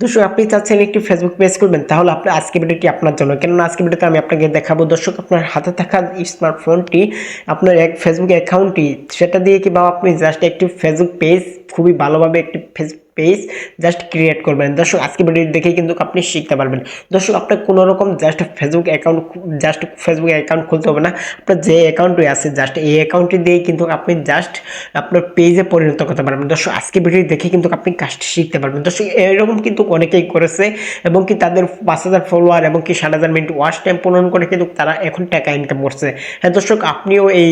দর্শক, আপনি চাচ্ছেন একটি ফেসবুক পেজ করবেন তাহলে আপনার আজকে ভিডিওটি আপনার জন্য। কেননা আজকে ভিডিওতে আমি আপনাকে দেখাবো, দর্শক, আপনার হাতে থাকা স্মার্টফোনটি আপনার এক ফেসবুক অ্যাকাউন্টটি সেটা দিয়ে কি বা আপনি জাস্ট একটি ফেসবুক পেজ খুবই ভালোভাবে একটি ফেসবুক পেজ জাস্ট ক্রিয়েট করবেন। দর্শক, আজকে ভিডিও দেখে কিন্তু আপনি শিখতে পারবেন। দর্শক, আপনার কোনো রকম just Facebook account just Facebook account খুলতে হবে না। আপনার যে অ্যাকাউন্টটি আছে জাস্ট এই অ্যাকাউন্টটি দিয়ে কিন্তু আপনি জাস্ট আপনার পেজে পরিণত করতে পারবেন। দর্শক, আজকে ভিডিও দেখে কিন্তু আপনি কাজটি শিখতে পারবেন। দর্শক, এরকম কিন্তু অনেকেই করেছে এবং কি তাদের পাঁচ হাজার ফলোয়ার এবং কি সাত হাজার মিনিট ওয়াচ টাইম পূরণ করে কিন্তু তারা এখন টাকা ইনকাম করছে। হ্যাঁ দর্শক, আপনিও এই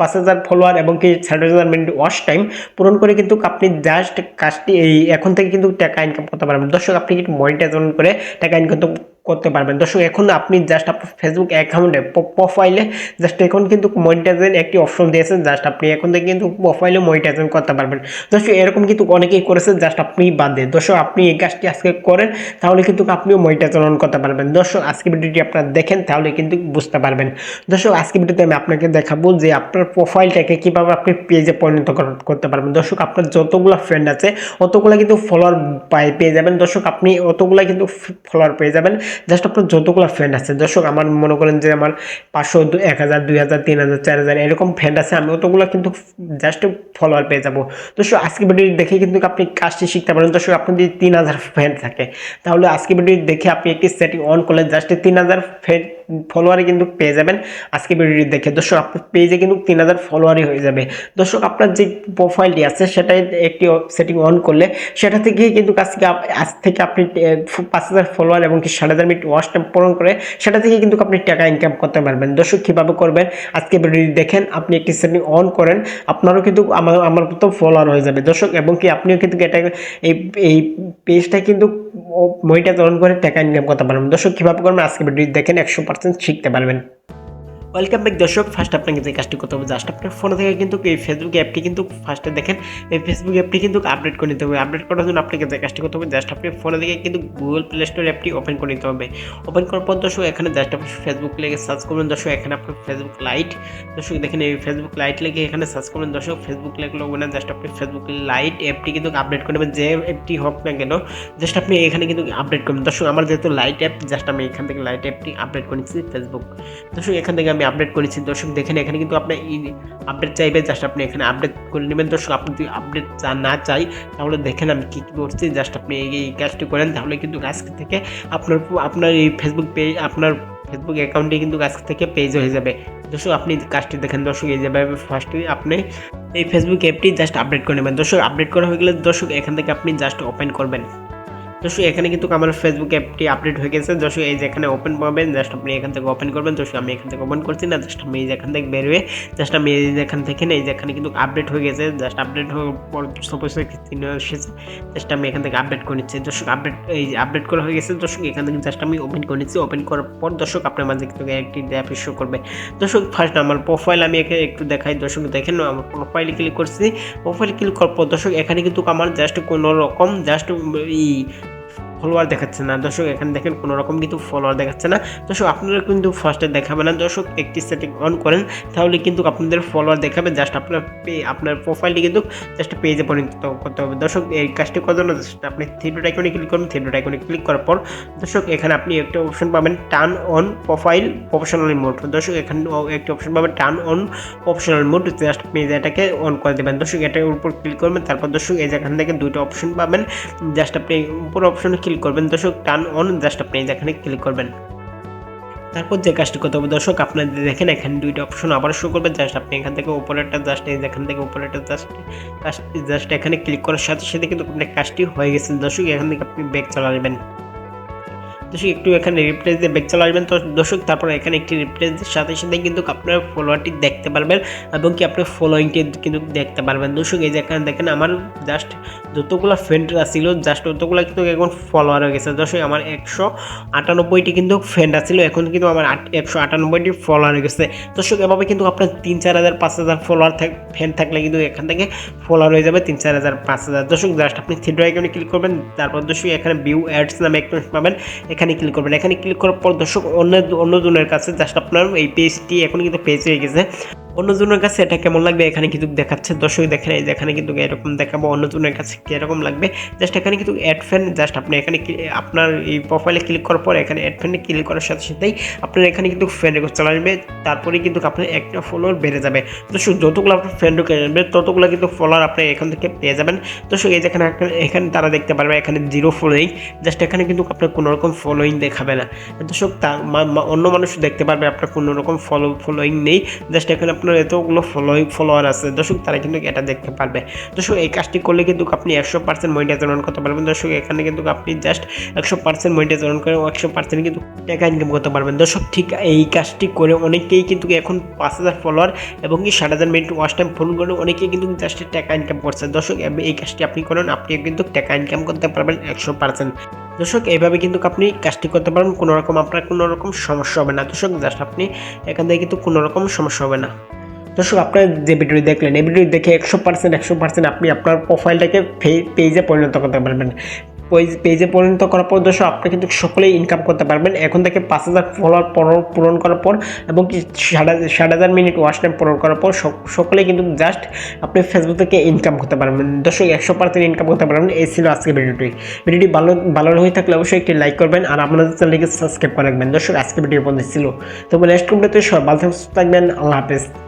পাঁচ হাজার ফলোয়ার এবং কি ষাট হাজার মিনিট ওয়াচ টাইম পূরণ করে কিন্তু আপনি জাস্ট কাজটি এই এখন থেকে কিন্তু টাকা ইনকাম করতে পারবেন। দর্শক, আপনি কিন্তু মনিটাইজেশন করে টাকা ইনকাম করতে পারবেন। দর্শক, এখন আপনি জাস্ট আপনার ফেসবুক অ্যাকাউন্টে প্রোফাইলে জাস্ট এখন কিন্তু মনিটাইজেশন একটি অপশন দিয়েছে জাস্ট আপনি এখন থেকে কিন্তু প্রোফাইলে মনিটাইজেশন করতে পারবেন। দর্শক, এরকম কিন্তু অনেকেই করেছে জাস্ট আপনি বাদ দেন দর্শক, আপনি এই কাজটি আজকে করেন, তাহলে কিন্তু আপনিও মনিটাইজেশন অন করতে পারবেন। দর্শক, আজকে ভিডিওটি আপনারা দেখেন, তাহলে কিন্তু বুঝতে পারবেন। দর্শক, আজকে ভিডিওতে আমি আপনাকে দেখাবো যে আপনার প্রোফাইলটাকে কীভাবে আপনি পেজে পরিণত কর- করতে পারবেন। দর্শক, আপনার যতগুলো ফ্রেন্ড আছে, অতগুলো কিন্তু ফলোয়ার পেয়ে যাবেন। দর্শক, আপনি অতগুলো কিন্তু ফলোয়ার পেয়ে যাবেন। জাস্ট আপনার যতগুলো ফ্রেন্ড আছে, দর্শক আমার মনে করেন যে আমার পাঁচশো, এক হাজার, দুই হাজার, তিন হাজার, চার হাজার এরকম ফ্রেন্ড আছে, আমি অতগুলো কিন্তু জাস্ট ফলোয়ার পেয়ে যাব। দর্শক, আজকে ভিডিও দেখে কিন্তু আপনি কাজটি শিখতে পারেন। দর্শক আপনি যদি তিন হাজার ফ্রেন্ড থাকে, তাহলে আজকে ভিডিও দেখে আপনি একটি সেটিং অন করলেন জাস্ট তিন হাজার ফ্রেন্ড ফলোয়ারে কিন্তু পেয়ে যাবেন। আজকে ভিডিওটি দেখে। দর্শক, আপনার পেজে কিন্তু তিন হাজার ফলোয়ারই হয়ে যাবে। দর্শক, আপনার যে প্রোফাইলটি আছে, সেটাই একটি সেটিং অন করলে, সেটা থেকে কিন্তু আজকে আজ থেকে আপনি পাঁচ হাজার ফলোয়ার এবং কি ষাট হাজার মিনিট ওয়াচ টাইম পূরণ করে, সেটা থেকে কিন্তু আপনি টাকা ইনকাম করতে পারবেন। দর্শক, কীভাবে করবেন? আজকে ভিডিওটি দেখেন, আপনি একটি সেটিং অন করেন, আপনারও কিন্তু আমার আমার মতো ফলোয়ার হয়ে যাবে। দর্শক, এবং কি আপনিও কিন্তু এটা, এই এই পেজটা কিন্তু মইটা অন করে টাকা ইনকাম করতে পারবেন দর্শক, কীভাবে করবেন? আজকে ভিডিও দেখেন, একশো পার্সেন্ট শিখতে পারবেন। ওয়েলকাম ব্যাক দর্শক। ফার্স্ট আপনাকে যে কাজটি করতে হবে জাস্ট আপনার ফোনে থেকে কিন্তু এই ফেসবুক অ্যাপটি কিন্তু ফার্স্টে দেখেন। এই ফেসবুক অ্যাপটি কিন্তু আপডেট করে নিতে হবে। আপডেট করার জন্য আপনাকে যে কাজটি করতে হবে জাস্ট আপনি ফোনে থেকে কিন্তু গুগল প্লে স্টোর অ্যাপটি ওপেন করে নিতে হবে। ওপেন করার পর দর্শক, এখানে জাস্ট আপনি ফেসবুক লেগে সার্চ করবেন। দর্শক, এখানে আপনার ফেসবুক লাইট দর্শক, দেখেন এই ফেসবুক লাইট লেগে এখানে সার্চ করবেন দর্শক ফেসবুক লেগলো না জাস্ট আপনি ফেসবুক লাইট অ্যাপটি কিন্তু আপডেট করে নেবেন। যে অ্যাপটি হোক না কেন জাস্ট আপনি এখানে কিন্তু আপডেট করবেন দর্শক, আমার যেহেতু লাইট অ্যাপ জাস্ট আমি এখান থেকে লাইট অ্যাপটি আপডেট করে নিচ্ছি ফেসবুক দর্শক, এখান থেকে আমি আপডেট করেছি। দর্শক, দেখেন, এখানে কিন্তু আপনার আপডেট চাইবে জাস্ট আপনি এখানে আপডেট করে নেবেন। দর্শক, আপনি যদি আপডেট না চাই, তাহলে দেখেন আমি কী কী করছি। জাস্ট আপনি এই এই কাজটি করেন, তাহলে কিন্তু আজকে থেকে আপনার আপনার এই ফেসবুক পেজ আপনার ফেসবুক অ্যাকাউন্টে কিন্তু আজকে থেকে পেজ হয়ে যাবে। দর্শক, আপনি কাজটি দেখেন, দর্শক, এই যাবে ফার্স্টে আপনি এই ফেসবুক অ্যাপটি জাস্ট আপডেট করে নেবেন। দর্শক আপডেট করা হয়ে গেলে দর্শক, এখান থেকে আপনি জাস্ট ওপেন করবেন। দর্শক এখানে কিন্তু আমার ফেসবুক অ্যাপটি আপডেট হয়ে গেছে। দর্শক এই যে এখানে ওপেন পাবেন জাস্ট আপনি এখান থেকে ওপেন করবেন। দর্শক আমি এখান থেকে ওপেন করছি না জাস্ট আমি এই যে এখান থেকে বেরোয় জাস্ট আমি এই যে এখান থেকে এই যে এখানে কিন্তু আপডেট হয়ে গেছে। জাস্ট আপডেট হওয়ার পর সাপোজ চিহ্ন এসেছে জাস্ট আমি এখান থেকে আপডেট করে নিচ্ছি। দর্শক আপডেট এই আপডেট করা হয়ে গেছে দর্শক এখান থেকে জাস্ট আমি ওপেন করে নিচ্ছি। ওপেন করার পর দর্শক আপনার মাঝে কিন্তু একটি অ্যাপ শো করবে। দর্শক ফার্স্ট আমার প্রোফাইল আমি এখানে একটু দেখাই দর্শক দেখেন, আমার প্রোফাইলে ক্লিক করছি। প্রোফাইল ক্লিক করার পর দর্শক এখানে কিন্তু আমার জাস্ট কোনো রকম জাস্ট এই ফলোয়ার দেখাচ্ছে না। দর্শক, এখানে দেখেন কোনো রকম কিন্তু ফলোয়ার দেখাচ্ছে না। দর্শক, আপনারা কিন্তু ফার্স্টে দেখাবে না। দর্শক, একটি সেটিং অন করেন, তাহলে কিন্তু আপনাদের ফলোয়ার দেখাবে। জাস্ট আপনার আপনার প্রোফাইলটি কিন্তু জাস্ট পেজে পরিণত করতে হবে। দর্শক, এই কাজটি করার জন্য জাস্ট আপনি থ্রিডোট আইকনে ক্লিক করবেন থ্রিডোট আইকনে ক্লিক করার পর, দর্শক, এখানে আপনি একটা অপশন পাবেন turn on profile professional mode দর্শক, এখানে একটি অপশন পাবেন turn on professional mode just আপনি এটাকে অন করে দেবেন। দর্শক, এটার উপর ক্লিক করবেন। তারপর দর্শক, এই যেখান থেকে দুটো অপশন পাবেন। জাস্ট আপনি উপর অপশনে ক্লিক করবেন। দর্শক টান অন জাস্ট আপনি এখানে ক্লিক করবেন। তারপর যে কাজটি করতে হবে, দর্শক আপনাদের দেখেন এখানে দুইটা অপশন আবার শো করবে। জাস্ট আপনি এখান থেকে উপরেরটা জাস্ট এখান থেকে উপরেরটা জাস্ট জাস্ট এখানে ক্লিক করার সাথে সাথে কিন্তু আপনার কাজটি হয়ে গেছে। দর্শক, এখান থেকে আপনি ব্যাগ চালাবেন দর্শক, একটু এখানে রিপ্লেস দিয়ে ব্যাক চলে আসবেন। তো দর্শক, তারপর এখানে একটি রিপ্লেস সাথে সাথে কিন্তু আপনার ফলোয়ারটি দেখতে পারবেন এবং কি আপনার ফলোয়িংটি কিন্তু দেখতে পারবেন। দর্শক, এই যে এখানে দেখেন, আমার জাস্ট যতগুলো ফ্রেন্ডরা ছিল জাস্ট ততগুলো কিন্তু এখন ফলোয়ার হয়ে গেছে। দর্শক, আমার একশো আটানব্বইটি কিন্তু ফ্রেন্ড ছিল, এখন কিন্তু আমার একশো আটানব্বইটি ফলোয়ার হয়ে গেছে। দর্শক, এভাবে কিন্তু আপনার তিন চার হাজার পাঁচ হাজার ফলোয়ার থাক ফ্যান থাকলে কিন্তু এখান থেকে ফলোয়ার হয়ে যাবে তিন চার হাজার পাঁচ হাজার দর্শক জাস্ট আপনি থ্রি আইকনে ক্লিক করবেন, তারপর দর্শক, এখানে ভিউ অ্যাডস নামে একটা পাবেন। এখানে ক্লিক করবেন। এখানে ক্লিক করার পর দর্শক অন্য অন্যজনের কাছে জাস্ট আপনার এই পেজটি এখন কিন্তু পেজ হয়ে গেছে। অন্যজনের কাছে এটা কেমন লাগবে? এখানে কিন্তু দেখাচ্ছে, দর্শক দেখেন, এই যে এখানে কিন্তু এরকম দেখাবো, অন্যজনের কাছে কীরকম লাগবে? জাস্ট এখানে কিন্তু অ্যাড ফ্যান জাস্ট আপনি এখানে আপনার এই প্রোফাইলে ক্লিক করার পর এখানে অ্যাড ফ্যানে ক্লিক করার সাথে সাথেই আপনার এখানে কিন্তু ফ্রেন্ড রিকোয়েস্ট চলে আসবে। তারপরে কিন্তু আপনার একটা ফলোয়ার বেড়ে যাবে। দর্শক, যতগুলো আপনার ফ্রেন্ড রিকোয়েস্ট আসবে, ততগুলো কিন্তু ফলোয়ার আপনি এখান থেকে পেয়ে যাবেন। দর্শক, এই যেখানে এখানে তারা দেখতে পারবে, এখানে জিরো ফলোয়িং জাস্ট এখানে কিন্তু আপনার কোনো রকম ফলোয়িং দেখাবে না। দর্শক, তা অন্য মানুষ দেখতে পারবে, আপনার কোনো রকম ফলো ফলোয়িং নেই। জাস্ট এখানে আপনার এতগুলো ফলোয়িং ফলোয়ার আছে, দর্শক, তারা কিন্তু এটা দেখতে পারবে। দর্শক, এই কাজটি করলে কিন্তু আপনি একশো পার্সেন্ট মনিটাইজেশন করতে পারবেন। দর্শক, এখানে কিন্তু আপনি জাস্ট একশো পার্সেন্ট মনিটাইজেশন করে একশো পার্সেন্ট কিন্তু টাকা ইনকাম করতে পারবেন। দর্শক, ঠিক এই কাজটি করে অনেকেই কিন্তু এখন পাঁচ হাজার ফলোয়ার এবং কি ষাট হাজার মিনিট ওয়াচ টাইম ফোন করে অনেকেই কিন্তু জাস্ট টাকা ইনকাম করছে। দর্শক এই কাজটি আপনি করেন আপনি কিন্তু টাকা ইনকাম করতে পারবেন একশো পার্সেন্ট দর্শক, এইভাবে কিন্তু আপনি কাজটি করতে পারবেন। কোনো রকম আপনার কোনো রকম সমস্যা হবে না। দর্শক জাস্ট আপনি এখান থেকে কিন্তু কোনো রকম সমস্যা হবে না। দর্শক, আপনার যে ভিডিও দেখলেন, এই ভিডিও দেখে একশো পার্সেন্ট একশো পার্সেন্ট আপনি আপনার প্রোফাইলটাকে পেজে পরিণত করতে পারবেন। পেজে পরিণত করার পর দর্শক আপনি কিন্তু সকলেই ইনকাম করতে পারবেন। এখন থেকে পাঁচ হাজার ফলোয়ার পূরণ করার পর এবং কি ষাট হাজার- মিনিট ওয়াচ টাইম পূরণ করার পর সকলেই কিন্তু জাস্ট আপনি ফেসবুক থেকে ইনকাম করতে পারবেন। দর্শক, একশো পার্সেন্ট ইনকাম করতে পারবেন। এই ছিল আজকের ভিডিওটি। ভিডিওটি ভালো ভালো হয়ে থাকলে অবশ্যই একটি লাইক করবেন আর আপনাদের চ্যানেলকে সাবস্ক্রাইব করে রাখবেন। দর্শক, আজকের ভিডিও পর্যন্ত ছিল। তবে নেক্সট ভিডিওতে সব ভালো থাকবেন। আল্লাহ হাফেজ।